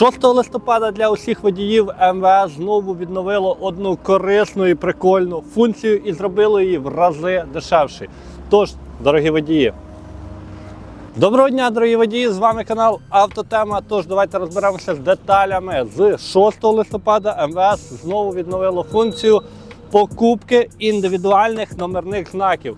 6 листопада для усіх водіїв МВС знову відновило одну корисну і прикольну функцію і зробило її в рази дешевше. Тож, дорогі водії, доброго дня, дорогі водії! З вами канал Автотема. Тож давайте розберемося з деталями. З 6 листопада МВС знову відновило функцію покупки індивідуальних номерних знаків.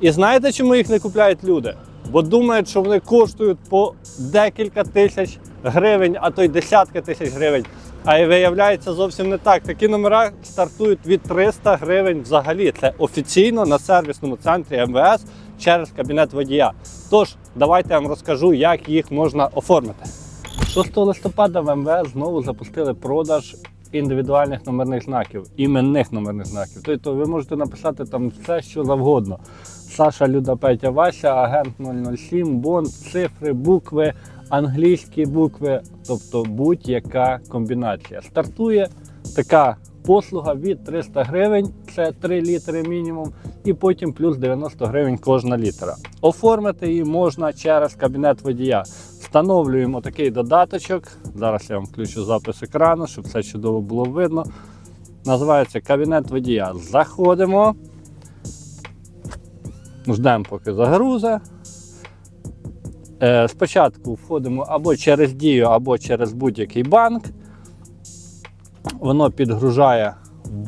І знаєте, чому їх не купляють люди? Бо думають, що вони коштують по декілька тисяч гривень, а то й десятки тисяч гривень. А й виявляється зовсім не так. Такі номера стартують від 300 гривень взагалі. Це офіційно на сервісному центрі МВС через кабінет водія. Тож, давайте я вам розкажу, як їх можна оформити. 6 листопада в МВС знову запустили продаж індивідуальних номерних знаків, іменних номерних знаків. Тобто ви можете написати там все, що завгодно. Саша, Люда, Петя, Вася, агент 007, Бонд, цифри, букви, англійські букви, тобто будь-яка комбінація. Стартує така послуга від 300 гривень, це 3 літри мінімум, і потім плюс 90 гривень кожна літера. Оформити її можна через кабінет водія. Встановлюємо такий додаточок. Зараз я вам включу запис екрану, щоб все чудово було видно. Називається кабінет водія. Заходимо. Ждемо, поки загрузе. Е, Спочатку входимо або через Дію, або через будь-який банк. Воно підгружає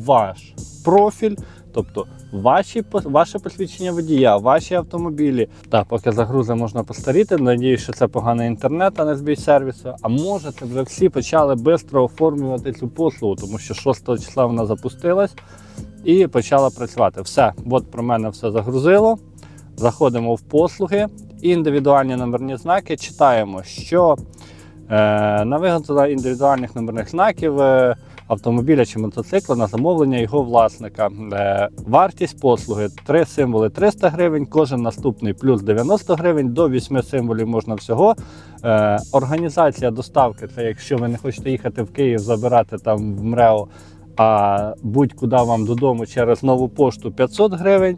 ваш профіль, тобто ваші, ваше посвідчення водія, ваші автомобілі. Так, поки загрузе можна постаріти. Надіюсь, що це поганий інтернет, а не збій сервісу. А може, це вже всі почали швидко оформлювати цю послугу, тому що 6 числа вона запустилась і почала працювати. Все, от про мене все загрузило. Заходимо в послуги, індивідуальні номерні знаки. Читаємо, що е, на виготовлення індивідуальних номерних знаків е, автомобіля чи мотоцикла на замовлення його власника. Е, вартість послуги 3 символи 300 гривень, кожен наступний плюс 90 гривень, до 8 символів можна всього. Організація доставки це якщо ви не хочете їхати в Київ, забирати там в МРЕО, а будь-куди вам додому через нову пошту 500 гривень.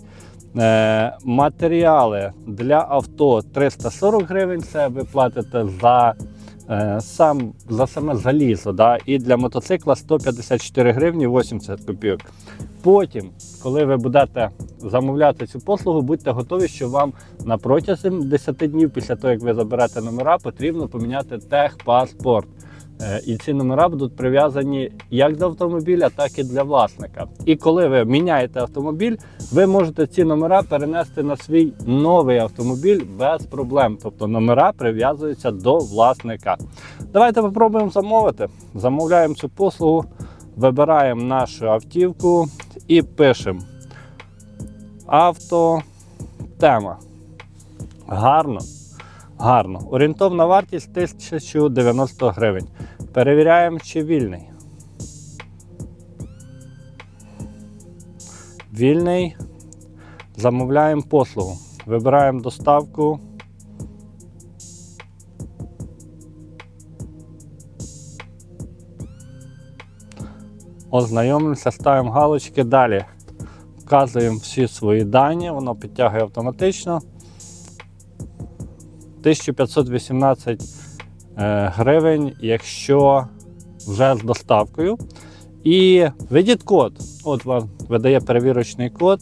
Е, матеріали для авто 340 гривень. Це ви платите за, е, сам, за саме залізо. Да? І для мотоцикла 154 гривні 80 копійок. Потім, коли ви будете замовляти цю послугу, будьте готові, що вам на протязі 10 днів після того, як ви заберете номера, потрібно поміняти техпаспорт. Е, І ці номера будуть прив'язані як до автомобіля, так і для власника. І коли ви міняєте автомобіль, ви можете ці номера перенести на свій новий автомобіль без проблем. Тобто номера прив'язуються до власника. Давайте спробуємо замовити. Замовляємо цю послугу, вибираємо нашу автівку і пишемо авто тема. Гарно. Гарно. Орієнтовна вартість 1090 гривень. Перевіряємо, чи вільний. Вільний. Замовляємо послугу. Вибираємо доставку. Ознайомимося, ставимо галочки. Далі вказуємо всі свої дані, воно підтягує автоматично. 1518 е, гривень, якщо вже з доставкою. І введіть код. От вам видає перевірочний код.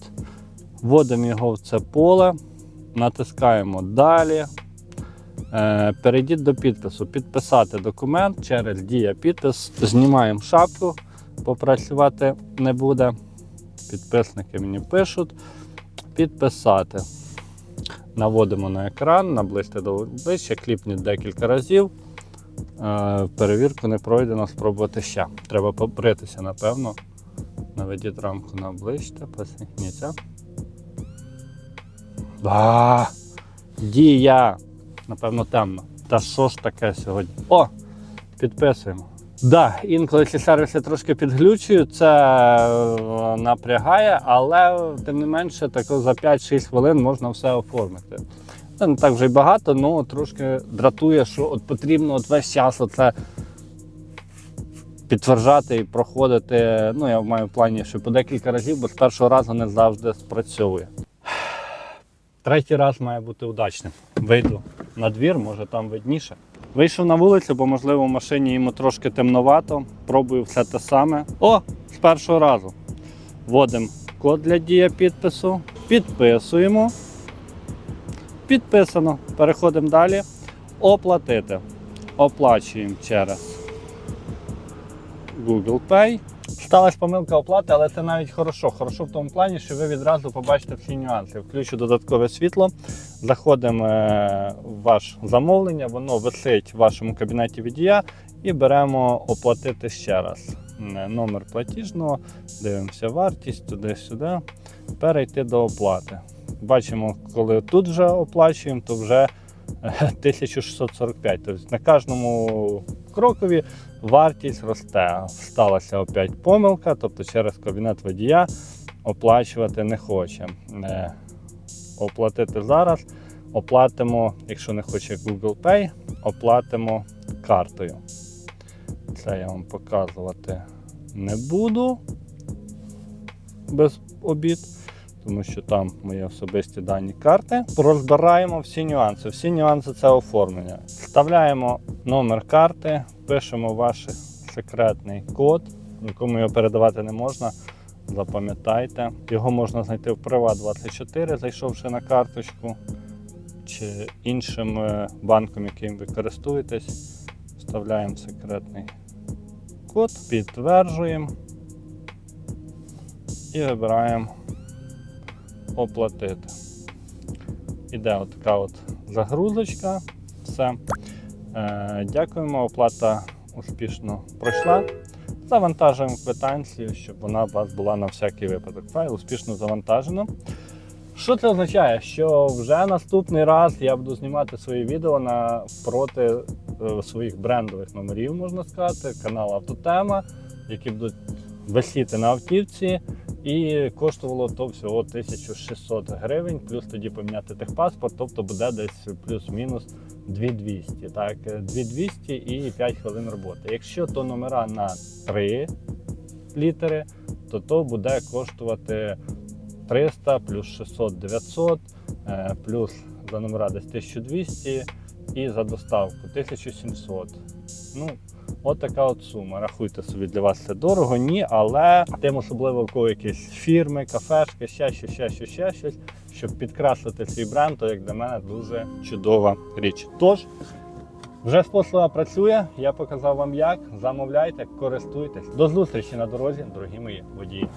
Вводимо його в це поле, натискаємо далі. Е, Перейдіть до підпису. Підписати документ через дія підпис. Знімаємо шапку, попрацювати не буде. Підписники мені пишуть. Підписати. Наводимо на екран, наблизьте до обличчя, кліпніть декілька разів. Е, Перевірку не пройдено, спробувати ще. Треба побритися, напевно. Наведіть рамку на обличчя, посміхніться. А, Дія! Напевно, темно. Та що ж таке сьогодні? О! Підписуємо. Да, інколи ці сервіси трошки підглючують, це е, напрягає, але тим не менше, тако за 5-6 хвилин можна все оформити. Це не так вже й багато, але трошки дратує, що от потрібно от весь час оце підтверджати і проходити. Ну, я маю в плані, що по декілька разів, бо з першого разу не завжди спрацьовує. Третій раз має бути удачним. Вийду на двір, може там видніше. Вийшов на вулицю, бо можливо в машині йому трошки темновато. Пробую все те саме. О, з першого разу. Вводимо код для дія підпису, підписуємо. Підписано. Переходимо далі. Оплатити. Оплачуємо через Google Pay. Сталася помилка оплати, але це навіть хорошо. Хорошо в тому плані, що ви відразу побачите всі нюанси. Включу додаткове світло, заходимо е, в ваше замовлення, воно висить в вашому кабінеті водія і беремо оплатити ще раз. Е, Номер платіжного, дивимося вартість туди-сюди, перейти до оплати. Бачимо, коли тут вже оплачуємо, то вже е, 1645. Тобто на кожному крокові вартість росте. Сталася опять помилка, тобто через кабінет водія оплачувати не хоче. Е, Оплатити зараз. Оплатимо, якщо не хоче Google Pay, оплатимо картою. Це я вам показувати не буду без обід, тому що там мої особисті дані карти. Розбираємо всі нюанси. Всі нюанси це оформлення. Вставляємо номер карти, пишемо ваш секретний код, нікому його передавати не можна. Запам'ятайте. Його можна знайти в Приват24, зайшовши на карточку, чи іншим е, банком, яким ви користуєтесь. Вставляємо секретний код, підтверджуємо і вибираємо оплатити. Іде от така от загрузочка. Все. Е, дякуємо, оплата успішно пройшла. Завантажуємо квитанцію, щоб вона у вас була на всякий випадок. Файл успішно завантажено. Що це означає? Що вже наступний раз я буду знімати свої відео на проти е, своїх брендових номерів, можна сказати, канал Автотема, які будуть висіти на автівці. І коштувало то всього 1600 гривень, плюс тоді поміняти техпаспорт, тобто буде десь плюс-мінус 2200. Так, 2200 і 5 хвилин роботи. Якщо то номера на 3 літери, то то буде коштувати 300 плюс 600 900, е, плюс за номера десь 1200 і за доставку 1700. Ну, От така от сума. Рахуйте собі, для вас це дорого, ні, але тим особливо у кого якісь фірми, кафешки, ще щось, ще щось, ще щось, щоб підкреслити свій бренд, то як для мене дуже чудова річ. Тож, вже способа працює, я показав вам як. Замовляйте, користуйтесь. До зустрічі на дорозі, дорогі мої водії.